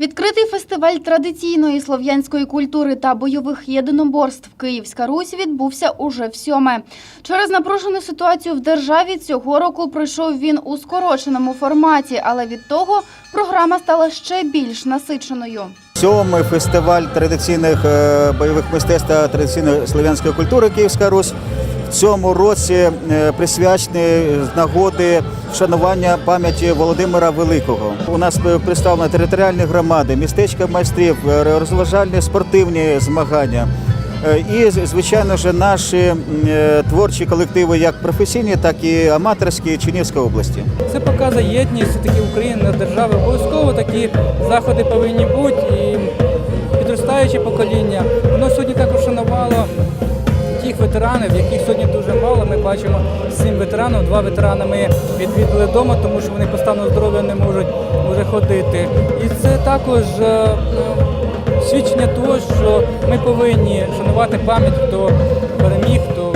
Відкритий фестиваль традиційної слов'янської культури та бойових єдиноборств Київська Русь відбувся уже в сьоме. Через напружену ситуацію в державі цього року пройшов він у скороченому форматі, але від того програма стала ще більш насиченою. Сьомий фестиваль традиційних е, бойових мистецтв та традиційної слов'янської культури Київська Русь цьому році е, присвячений з нагоди вшанування пам'яті Володимира Великого. У нас представлені територіальні громади, містечка майстрів, е, розважальні спортивні змагання. Е, І, звичайно ж, наші творчі колективи, як професійні, так і аматорські Чернівської області. Це показує єдність таки України держави. Обов'язково такі заходи повинні бути і підростаюче покоління. Воно сьогодні також шанувало тих ветеранів, яких сьогодні дуже мало. Ми бачимо сім ветеранів. Два ветерани ми відвідали вдома, тому що вони по стану здоров'я не можуть вже ходити. І це також е, е, свідчення того, що ми повинні шанувати пам'ять, хто переміг, хто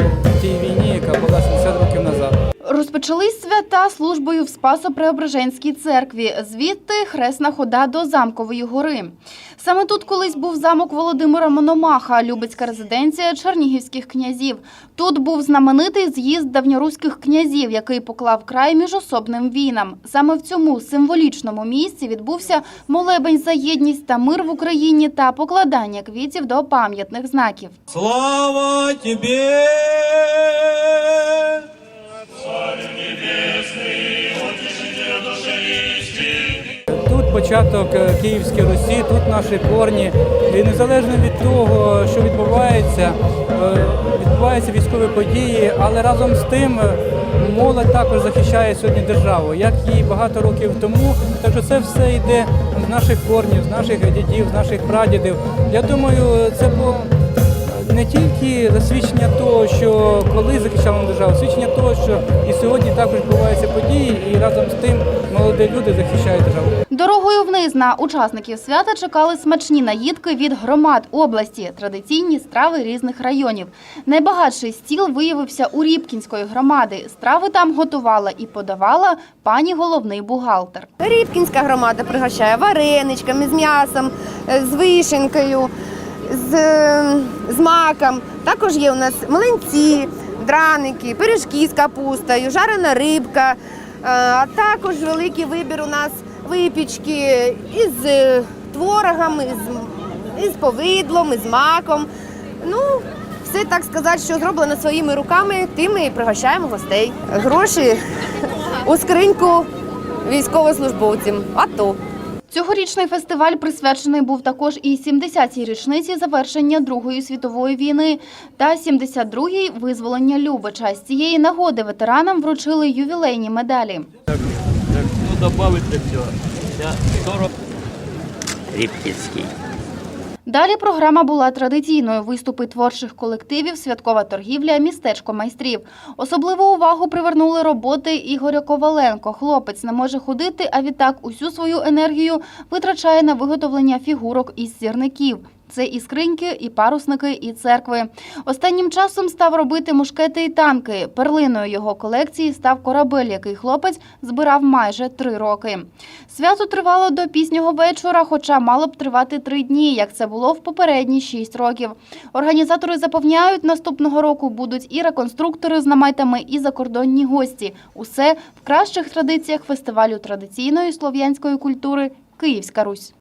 Розпочались свята службою в Спасо-Преображенській церкві. Звідти хресна хода до замкової гори. Саме тут колись був замок Володимира Мономаха, Любецька резиденція чернігівських князів. Тут був знаменитий з'їзд давньоруських князів, який поклав край міжособним війнам. Саме в цьому символічному місці відбувся молебень за єдність та мир в Україні та покладання квітів до пам'ятних знаків. Слава тебе! Початок е, Київської Русі, тут наші корні. І незалежно від того, що відбувається, е, відбуваються військові події, але разом з тим е, молодь також захищає сьогодні державу, як і багато років тому. Так що це все йде з наших корнів, з наших дідів, з наших прадідів. Я думаю, це було не тільки засвідчення того, що коли захищали державу, свідчення того, що і сьогодні також відбуваються події, і разом з тим молоді люди захищають державу. Дорогою вниз на учасників свята чекали смачні наїдки від громад області, традиційні страви різних районів. Найбагатший стіл виявився у Рібкінської громади. Страви там готувала і подавала пані головний бухгалтер. Рібкінська громада пригощає вареничками з м'ясом, е, з вишенькою, з, з маком. Також є у нас млинці, драники, пиріжки з капустою, жарена рибка, е, а також великий вибір у нас випічки із е, творогом, із, із повидлом, із маком. Ну, все так сказати, що зроблено своїми руками, тим ми і пригощаємо гостей. Гроші у скриньку військовослужбовцям. АТО. Цьогорічний фестиваль присвячений був також і 70-й річниці завершення Другої світової війни та 72-й визволення Любича. З цієї нагоди ветеранам вручили ювілейні медалі. Ну, добавить до. Я 40 Рібкінський. Далі програма була традиційною. Виступи творчих колективів, святкова торгівля, містечко майстрів. Особливу увагу привернули роботи Ігоря Коваленко. Хлопець не може ходити, а відтак усю свою енергію витрачає на виготовлення фігурок із сірників. Це і скриньки, і парусники, і церкви. Останнім часом став робити мушкети і танки. Перлиною його колекції став корабель, який хлопець збирав майже три роки. Свято тривало до пізнього вечора, хоча мало б тривати три дні, як це було в попередні шість років. Організатори запевняють, наступного року будуть і реконструктори з наметами, і закордонні гості. Усе в кращих традиціях фестивалю традиційної слов'янської культури Київська Русь.